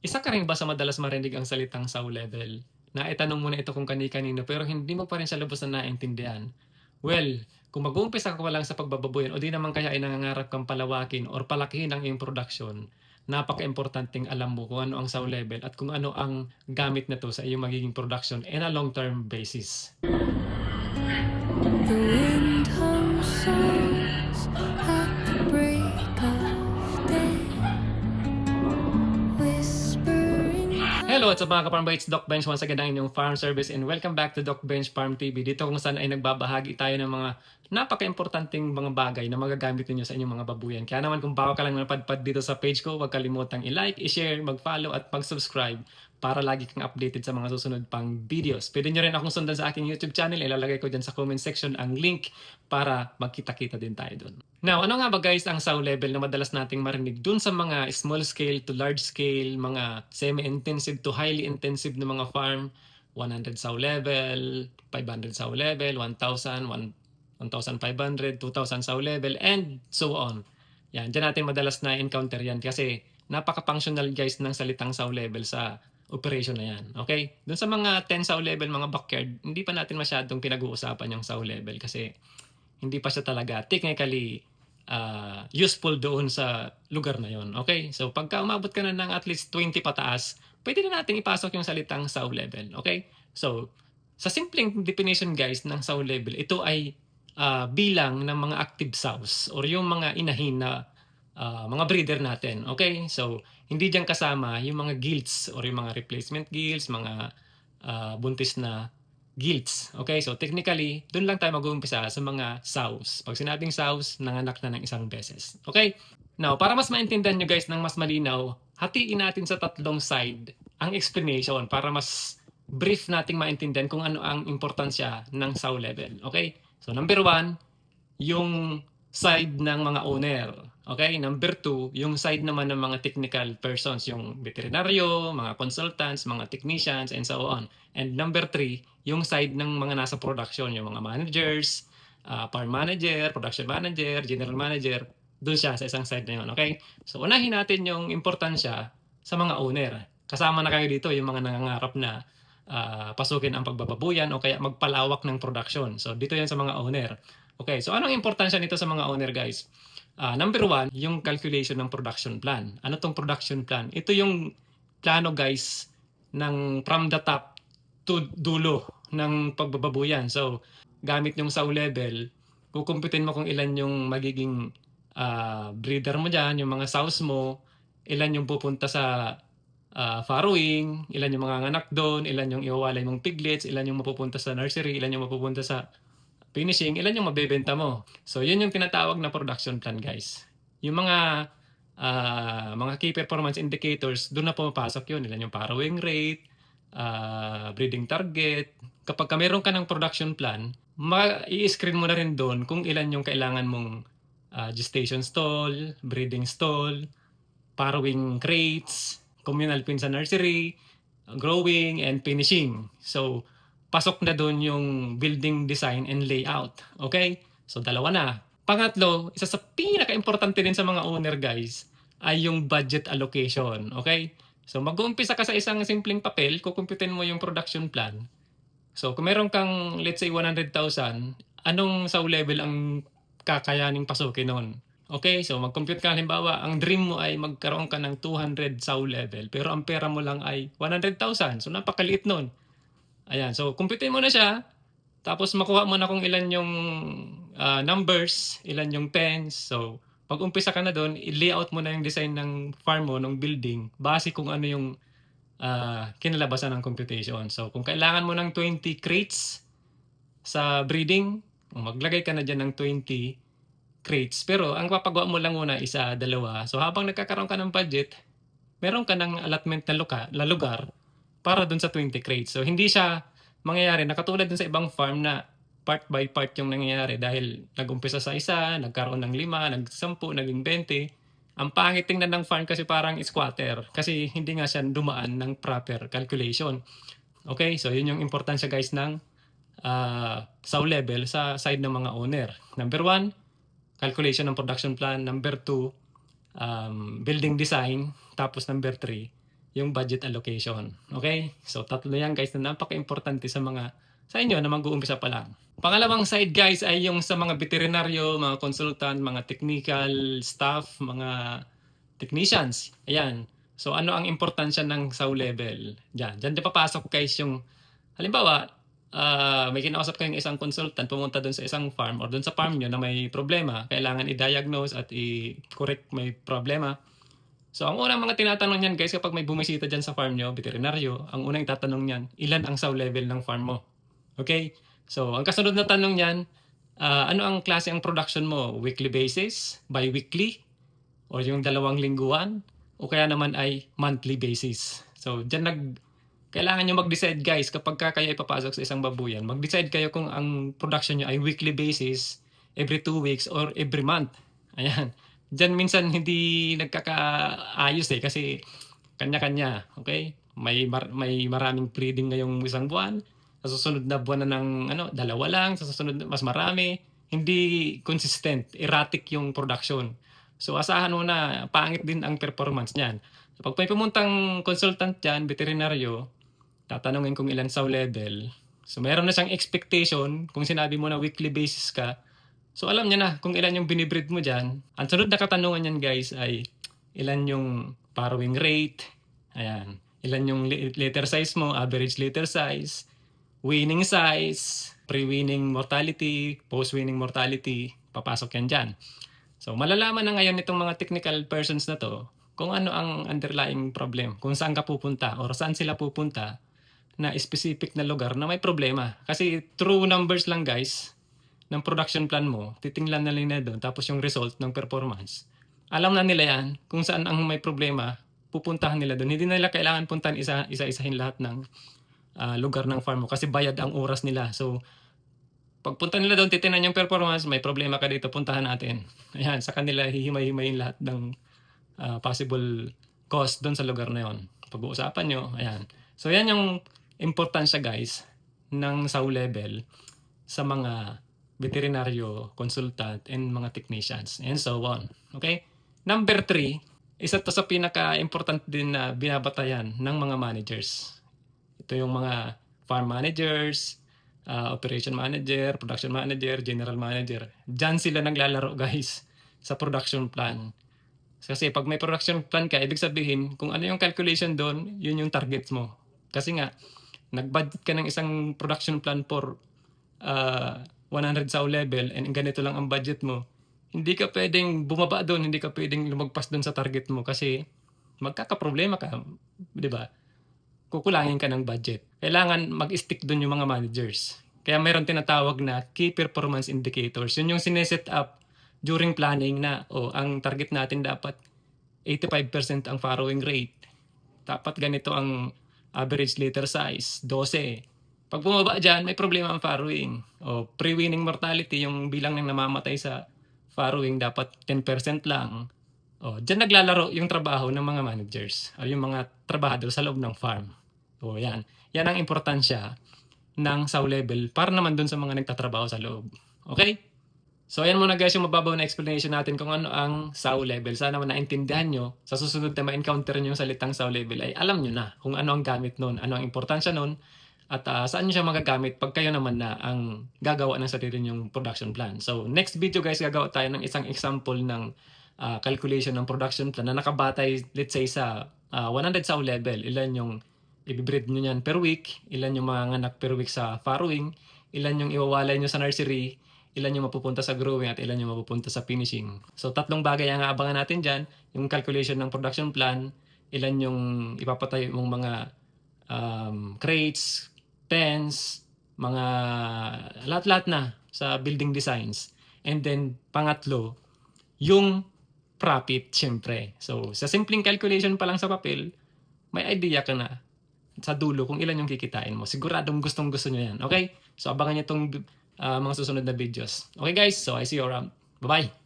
Isa ka rin ba sa madalas marinig ang salitang "sow level"? Naitanong mo na ito kung kani-kanino pero hindi mo pa rin siya lubos na naintindihan. Well, kung mag-uumpisa ka pa lang sa pagbababoyan o di naman kaya ay nangangarap kang palawakin or palakihin ang iyong production, napaka-importanteng alam mo kung ano ang sow level at kung ano ang gamit nito sa iyong magiging production in a long-term basis. What's up mga ka-farm bites? Doc Bench once again ang inyong farm service and welcome back to Doc Bench Farm TV. Dito kung saan ay nagbabahagi tayo ng mga napaka-importanting mga bagay na magagamit ninyo sa inyong mga babuyan. Kaya naman kung bago ka lang napadpad dito sa page ko, huwag kalimutang i-like, i-share, mag-follow at mag-subscribe para lagi kang updated sa mga susunod pang videos. Pwede nyo rin akong sundan sa aking YouTube channel. Ilalagay ko dyan sa comment section ang link para magkita-kita din tayo dun. Now, ano nga ba guys ang sow level na madalas nating marinig dun sa mga small scale to large scale, mga semi-intensive to highly intensive na mga farm, 100 sow level, 500 sow level, 1,000, 1,500, 2,000 sow level, and so on. Yan, dyan natin madalas na encounter yan kasi napaka-functional guys ng salitang sow level sa operation na yan. Okay? Doon sa mga 10 sow level, mga backyard, hindi pa natin masyadong pinag-uusapan yung sow level kasi hindi pa siya talaga technically uh, useful doon sa lugar na yon. Okay? So pagka umabot ka na ng at least 20 pataas, pwede na natin ipasok yung salitang sow level. Okay? So sa simpleng definition guys ng sow level, ito ay uh, bilang ng mga active sows or yung mga inahin na uh, mga breeder natin. Okay? So hindi diyan kasama yung mga gilts or yung mga replacement gilts, mga uh, buntis na gilts. Okay, so technically, doon lang tayo mag-uumpisa sa mga sows. Pag sinabing sows, nanganak na ng isang beses. Okay? Now, para mas maintindihan nyo guys ng mas malinaw, hatiin natin sa tatlong side ang explanation para mas brief nating maintindihan kung ano ang importansya ng sow level. Okay? So, number one, yung side ng mga owner. Okay? Number two, yung side naman ng mga technical persons, yung veterinaryo, mga consultants, mga technicians, and so on. And number three, yung side ng mga nasa production, yung mga managers, uh, farm manager, production manager, general manager, doon siya sa isang side na yun. Okay? So, unahin natin yung importansya sa mga owner. Kasama na kayo dito yung mga nangangarap na uh, pasukin ang pagbababuyan o kaya magpalawak ng production. So, dito yan sa mga owner. Okay, so anong importansya nito sa mga owner guys? Uh, number one, yung calculation ng production plan. Ano tong production plan? Ito yung plano guys ng from the top to dulo ng pagbababuyan. So, gamit yung sow level, kukumputin mo kung ilan yung magiging uh, breeder mo dyan, yung mga sows mo, ilan yung pupunta sa uh, farrowing, ilan yung mga anak doon, ilan yung iwawalay mong piglets, ilan yung mapupunta sa nursery, ilan yung mapupunta sa finishing, ilan yung mabebenta mo. So, yun yung tinatawag na production plan, guys. Yung mga uh, mga key performance indicators, doon na pumapasok yun. Ilan yung farrowing rate, uh, breeding target. Kapag ka meron ka ng production plan, i-screen mo na rin doon kung ilan yung kailangan mong uh, gestation stall, breeding stall, farrowing crates, communal pin sa nursery, growing, and finishing. So, pasok na doon yung building design and layout. Okay? So dalawa na. Pangatlo, isa sa pinaka-importante din sa mga owner guys ay yung budget allocation. Okay? So mag-uumpisa ka sa isang simpleng papel, kukumputin mo yung production plan. So kung meron kang let's say 100,000, anong sa level ang kakayaning pasukin noon? Okay, so mag-compute ka halimbawa, ang dream mo ay magkaroon ka ng 200 sow level, pero ang pera mo lang ay 100,000. So napakaliit noon. Ayan, so kumputin mo na siya. Tapos makuha mo na kung ilan yung uh, numbers, ilan yung pens. So pag umpisa ka na doon, i-layout mo na yung design ng farm mo, ng building, base kung ano yung uh, kinalabasan ng computation. So kung kailangan mo ng 20 crates sa breeding, maglagay ka na dyan ng 20 crates. Pero ang papagawa mo lang muna isa, dalawa. So habang nagkakaroon ka ng budget, meron ka ng allotment na, luka, na lugar para dun sa 20 crates. So hindi siya mangyayari na katulad dun sa ibang farm na part by part yung nangyayari dahil nag-umpisa sa isa, nagkaroon ng lima, nagsampu, naging 20. Ang pangit tingnan ng farm kasi parang squatter kasi hindi nga siya dumaan ng proper calculation. Okay, so yun yung importansya guys ng uh, sow level sa side ng mga owner. Number one, calculation ng production plan. Number two, um, building design. Tapos number three, yung budget allocation. Okay? So, tatlo yan guys na napaka-importante sa mga sa inyo na mag-uumpisa pa lang. Pangalawang side guys ay yung sa mga veterinaryo, mga consultant, mga technical staff, mga technicians. Ayan. So ano ang importansya ng SAW level? Diyan. Diyan din papasok guys yung halimbawa, ah, may kinausap kayong isang consultant pumunta doon sa isang farm or doon sa farm nyo na may problema, kailangan i-diagnose at i-correct may problema. So ang unang mga tinatanong niyan guys kapag may bumisita diyan sa farm nyo, veterinaryo, ang unang tatanong niyan, ilan ang SAW level ng farm mo? Okay? So ang kasunod na tanong niyan, ah, ano ang klase ang production mo? Weekly basis? Bi-weekly? O yung dalawang lingguan? O kaya naman ay monthly basis? So diyan nag kailangan nyo mag-decide guys kapag ka kayo ipapasok sa isang babuyan. Mag-decide kayo kung ang production nyo ay weekly basis, every two weeks, or every month. Ayan. Diyan minsan hindi nagkakaayos eh kasi kanya-kanya. Okay? May, mar- may maraming breeding ngayong isang buwan. Sa susunod na buwan na ng ano, dalawa lang. Sa susunod mas marami. Hindi consistent. Erratic yung production. So asahan mo na pangit din ang performance niyan. Pag may pumuntang consultant dyan, veterinaryo, tatanungin kung ilan sa level. So meron na siyang expectation kung sinabi mo na weekly basis ka. So alam niya na kung ilan yung binibreed mo dyan. Ang sunod na katanungan niyan guys ay ilan yung farrowing rate, ayan, ilan yung litter size mo, average litter size, winning size, pre-winning mortality, post-winning mortality, papasok yan dyan. So malalaman na ngayon itong mga technical persons na to kung ano ang underlying problem, kung saan ka pupunta or saan sila pupunta na specific na lugar na may problema. Kasi true numbers lang guys ng production plan mo, titingnan na nila doon tapos yung result ng performance. Alam na nila yan kung saan ang may problema, pupuntahan nila doon. Hindi nila kailangan puntahan isa, isa-isahin lahat ng ah, lugar ng farm mo kasi bayad ang oras nila. So, pagpunta nila doon, titingnan yung performance, may problema ka dito, puntahan natin. Ayan, sa kanila hihimay-himayin lahat ng ah, possible cost doon sa lugar na yon. Pag-uusapan nyo, ayan. So, yan yung importansya guys ng SAW level sa mga veterinaryo, consultant, and mga technicians, and so on. Okay? Number three, isa to sa pinaka-important din na binabatayan ng mga managers. Ito yung mga farm managers, uh, operation manager, production manager, general manager. Diyan sila naglalaro guys sa production plan. Kasi pag may production plan ka, ibig sabihin, kung ano yung calculation doon, yun yung targets mo. Kasi nga, nag-budget ka ng isang production plan for uh, 100 SAW level and ganito lang ang budget mo, hindi ka pwedeng bumaba doon, hindi ka pwedeng lumagpas doon sa target mo kasi magkakaproblema ka, di ba? Kukulangin ka ng budget. Kailangan mag-stick doon yung mga managers. Kaya mayroon tinatawag na key performance indicators. Yun yung sineset up during planning na, oh, ang target natin dapat 85% ang farrowing rate. Dapat ganito ang average litter size, 12. Pag bumaba dyan, may problema ang farrowing. O pre-winning mortality, yung bilang ng namamatay sa farrowing dapat 10% lang. O, dyan naglalaro yung trabaho ng mga managers o yung mga trabahador sa loob ng farm. O yan. Yan ang importansya ng SAW level para naman dun sa mga nagtatrabaho sa loob. Okay? So ayan muna guys yung mababaw na explanation natin kung ano ang SAW level. Sana naman naintindihan nyo sa susunod na ma-encounter nyo yung salitang SAW level ay alam nyo na kung ano ang gamit nun, ano ang importansya nun, at ah, saan nyo siya magagamit pag kayo naman na ang gagawa ng sarili nyong production plan. So next video guys, gagawa tayo ng isang example ng ah, calculation ng production plan na nakabatay let's say sa ah, 100 SAW level. Ilan yung ibibreed nyo yan per week, ilan yung mga anak per week sa farrowing, ilan yung iwawalay nyo sa nursery, ilan yung mapupunta sa growing at ilan yung mapupunta sa finishing. So tatlong bagay ang aabangan natin dyan, yung calculation ng production plan, ilan yung ipapatay mong mga um, crates, pens, mga lahat-lahat na sa building designs. And then pangatlo, yung profit syempre. So sa simpleng calculation pa lang sa papel, may idea ka na sa dulo kung ilan yung kikitain mo. Siguradong gustong gusto nyo yan. Okay? So abangan nyo itong uh, mga susunod na videos. Okay guys? So I see you around. Bye-bye!